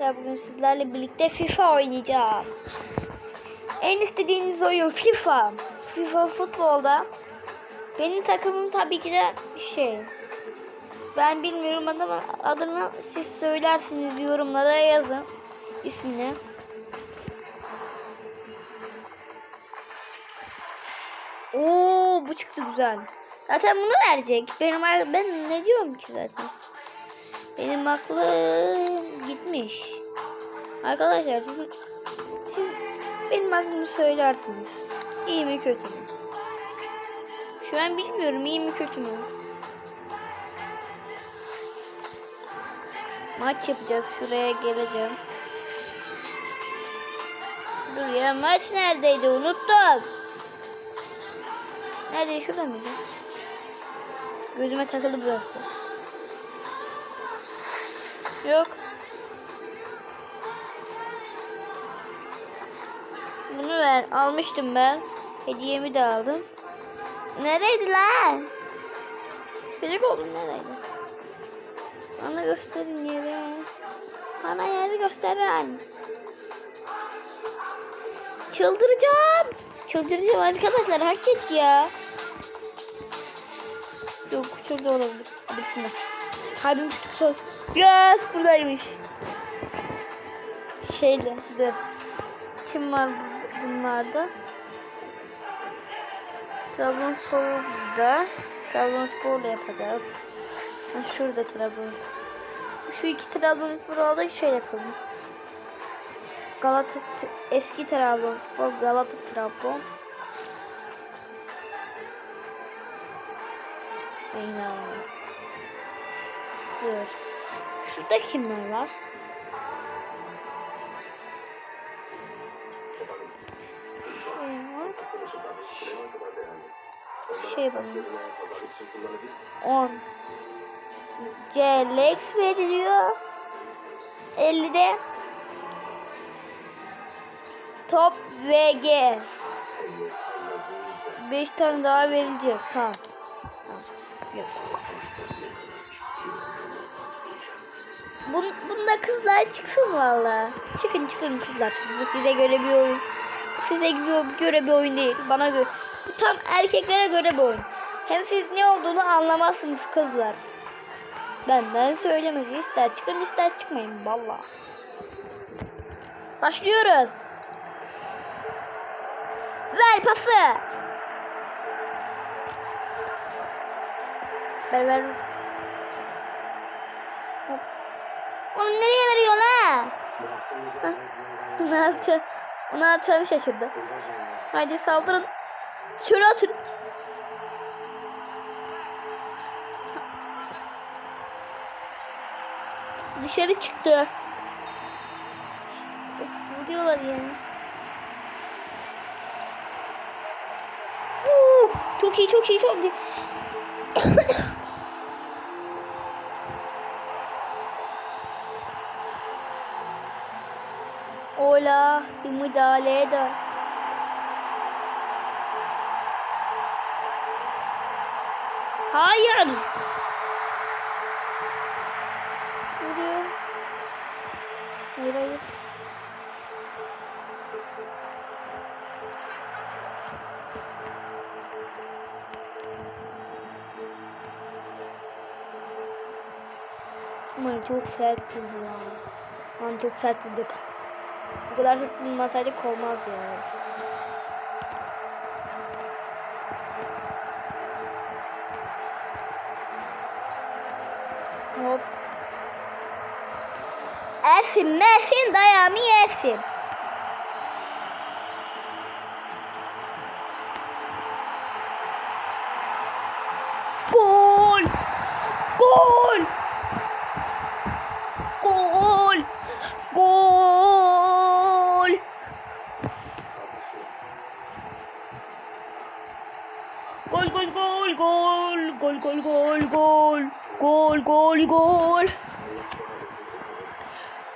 Arkadaşlar bugün sizlerle birlikte FIFA oynayacağız. En istediğiniz oyun FIFA. FIFA futbolda. Benim takımım tabii ki de şey. Ben bilmiyorum adını, adını siz söylersiniz yorumlara yazın ismini. Oo bu çıktı güzel. Zaten bunu verecek. Benim ben ne diyorum ki zaten. Benim aklım gitmiş. Arkadaşlar siz, siz benim aklımı söylersiniz. İyi mi kötü mü? Şu an bilmiyorum iyi mi kötü mü? Maç yapacağız. Şuraya geleceğim. Dur ya maç neredeydi unuttum. Nerede şurada mıydı? Gözüme takıldı burası. Yok. Bunu ver. Almıştım ben. Hediyemi de aldım. Nereydi lan? Çocuk oldum nereydi? Bana gösterin yeri. Bana yeri gösterin. Çıldıracağım. Çıldıracağım arkadaşlar. Hak et ya. Yok şurada olabilir. Bismillah. Kalbim tuttu. Yes buradaymış. Şeyle dur. Kim var bu- bunlarda? Trabzonspor'da. Trabzonspor'la yapacağız. Ha, şurada Trabzon. Şu iki Trabzonspor'u aldık şöyle yapalım. Galata eski Trabzonspor Galata Trabzon. Aynen. Dur. Şurada kimler var? Şey var. Şey bakayım. 10. CLX veriliyor. 50'de Top VG. 5 tane daha verilecek. Tamam. Tamam. Yok. Bun, bunda kızlar çıksın valla. Çıkın çıkın kızlar. Bu size göre bir oyun. Size gö- göre bir oyun değil. Bana göre. Bu tam erkeklere göre bir oyun. Hem siz ne olduğunu anlamazsınız kızlar. Benden söylemesi ister çıkın ister çıkmayın valla. Başlıyoruz. Ver pası. Ver ver. Onu nereye veriyorsun ha? Hah. ne yapacağım? Ne yapacağımı şaşırdı. Hadi saldırın. Şöyle atın. Dışarı çıktı. Of, diyorlar yani. Uuu, çok iyi çok iyi çok iyi. Ola bir müdahale eder. Hayır. Vuruyor. Hayır hayır. Aman çok sert vurdu ya. Aman çok sert vurdu. Bu kadar sert vurmasaydık olmaz ya. Hop. Ersin, Mersin dayağımı yersin. Gol gol gol gol gol gol gol gol gol gol gol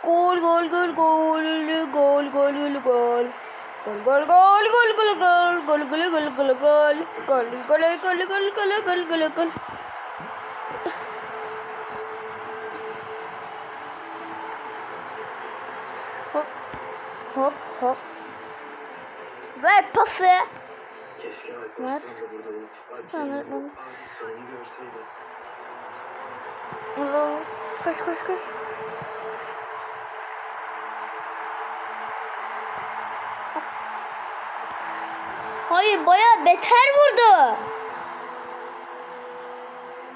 Gol gol gol gol gol gol gol gol Gol gol gol gol gol gol gol gol gol gol gol gol gol gol gol gol gol gol gol Hop. Hop hop. Ver pası. Olup Tamam, görseydi. Oo, Koş koş koş. Hayır baya beter vurdu.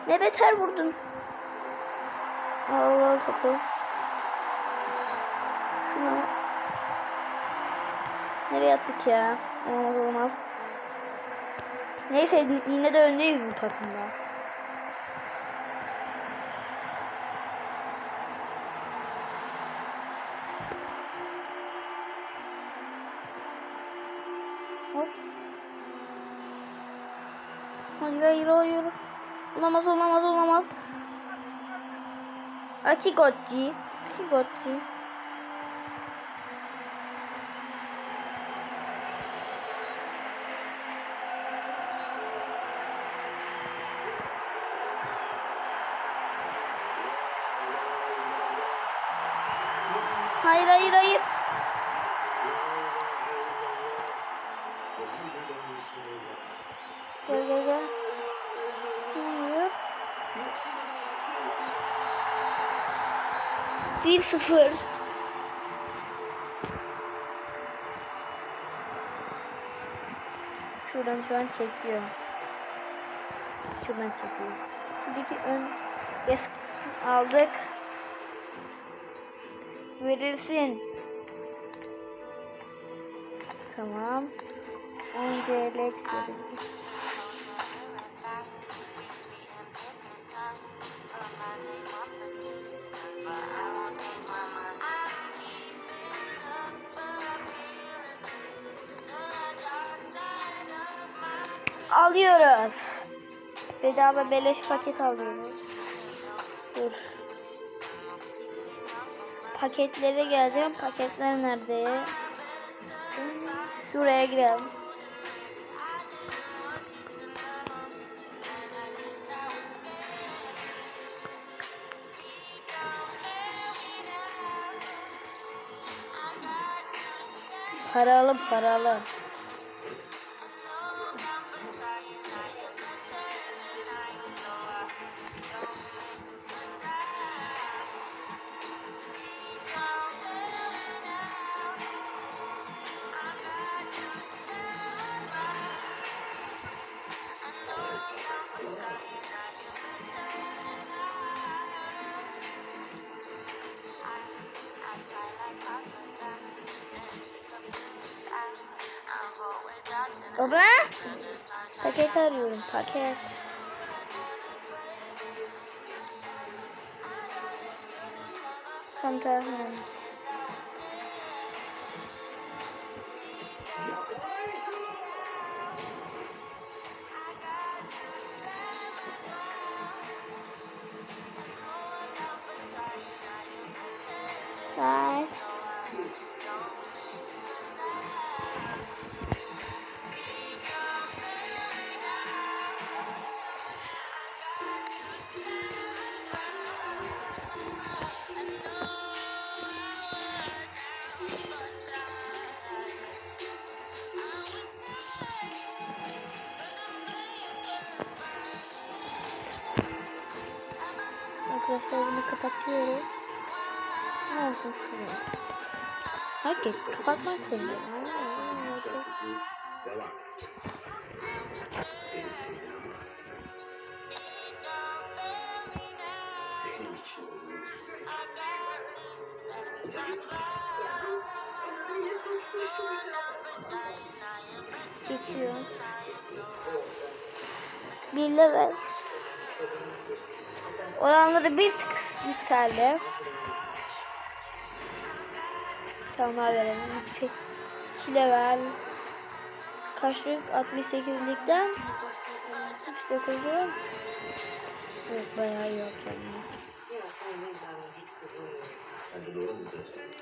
Ne beter vurdun? Allah topu. Şunu. Nereye attık ya? Olmaz olmaz. Neyse yine de öndeyiz bu takımda. Hop. Hayır hayır hayır. Olamaz olamaz olamaz. Akigotchi. Akigotchi. Hayır hayır hayır. Gel gel gel. Hayır. 1-0. Şuradan şu an çekiyor. Şuradan çekiyor. Şuradaki ön yes aldık. Verilsin. Tamam. 10 TL verilsin. Alıyoruz. Bedava beleş paket alıyoruz. Dur. Paketlere geleceğim. Paketler nerede? Şuraya girelim. Paralı paralı. Baba. Paket arıyorum paket. Tam tamam. Arkadaşlar bunu kapatıyoruz. Ne olsun şuraya. Herkes kapatmak zorunda. Bir level. Oranları bir tık yükseldi. Tamam verelim. Yüksek. 2 level. Kaçlık? 68'likten 69'u. Evet bayağı iyi yapacağım.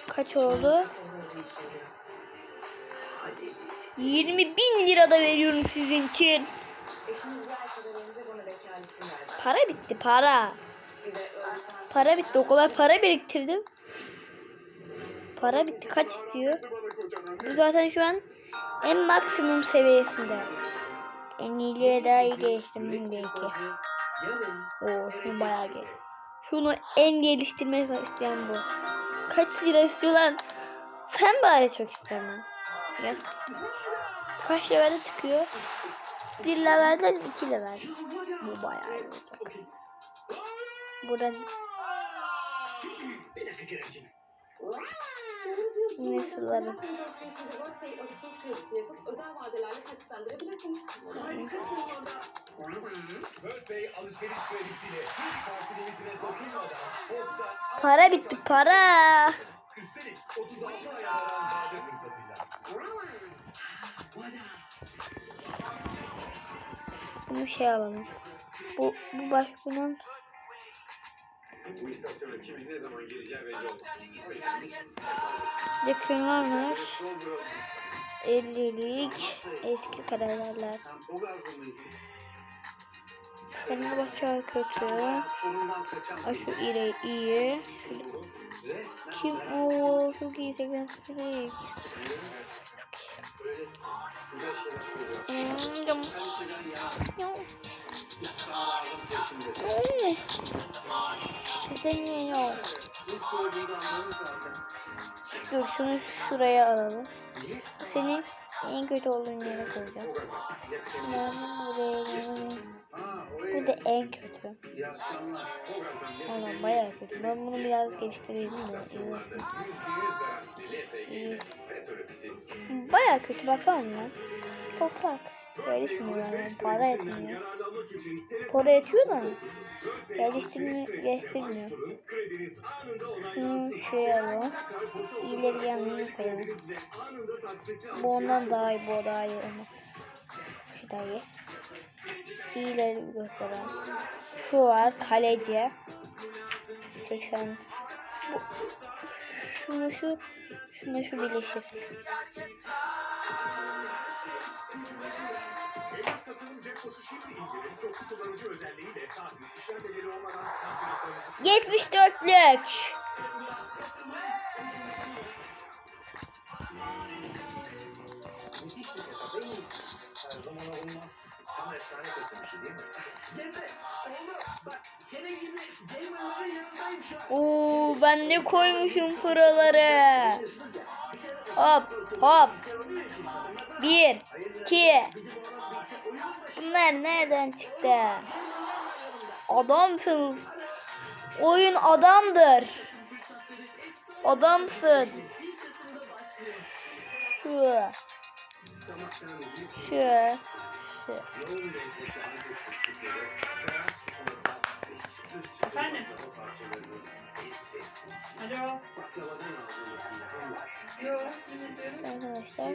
Kaç oldu? Hadi. 20 bin lira da veriyorum sizin için. Para bitti para. Para bitti o kadar para biriktirdim. Para bitti. Kaç istiyor? Bu zaten şu an en maksimum seviyesinde. En iyileri daha iyi geliştirmem gerekiyor. Oo şunu bayağı gel. Şunu en geliştirmek isteyen bu. Kaç lira istiyor lan? Sen bari çok istemem. Ya. Kaç levelde çıkıyor? Bir levelden iki level. Bu bayağı iyi olacak. Buradan yine sularım. Para bitti para. Üstelik 36 aya varan vade fırsatıyla. Bunu şey alalım. Bu, bu başkanın Bu istasyona kimin ne zaman geleceği belli olmaz. yakın varmış. 50'lik eski kadarlarlar. Fenerbahçe kötü. Aa, şu iyi iyi. Kim o çok iyi 88. böyle güzel şeyler söylüyor. Hmm, cam- Kaliteden yana ya. ısrarların peşinde. Ay. Demiyor. İlk gördüğünde anladın zaten. Dur şunu şuraya alalım. Niye? En kötü olduğun yere koyacağım. Buraya Bu da en kötü. Valla bayağı kötü. Ben bunu biraz geliştireyim de. İstasyonlarda %100 garantili LPG petrolisi. iyi. Bayağı kötü bakar mısın? Toprak. Gelişmiyor yani. Para etmiyor. Para yetiyor da. Geliştirmiyor. Geliştirmiyor. Şunu şuraya alalım. İyileri yanına koyalım. Bu ondan daha iyi. Bu daha iyi ama. Şu daha iyi. İyileri gösteren. Şu var. Kaleci. 80. Bu. Şunu şu. Şunu şu birleşir. Evlat katılım tahsilatlarınızı 74'lük. Müthiş bir setup. En iyisi. Her zaman olmaz. Ama efsane kesilmişi değil mi? Cemre, oğlum bak senin gibi gamerların yanındayım şu an. Oo ben ne koymuşum paraları. Hop hop. Bir, iki. Bunlar nereden çıktı? Adamsınız. Oyun adamdır. Adamsın. Şu. Şu. Şu. Efendim? Alo. Yok? Arkadaşlar.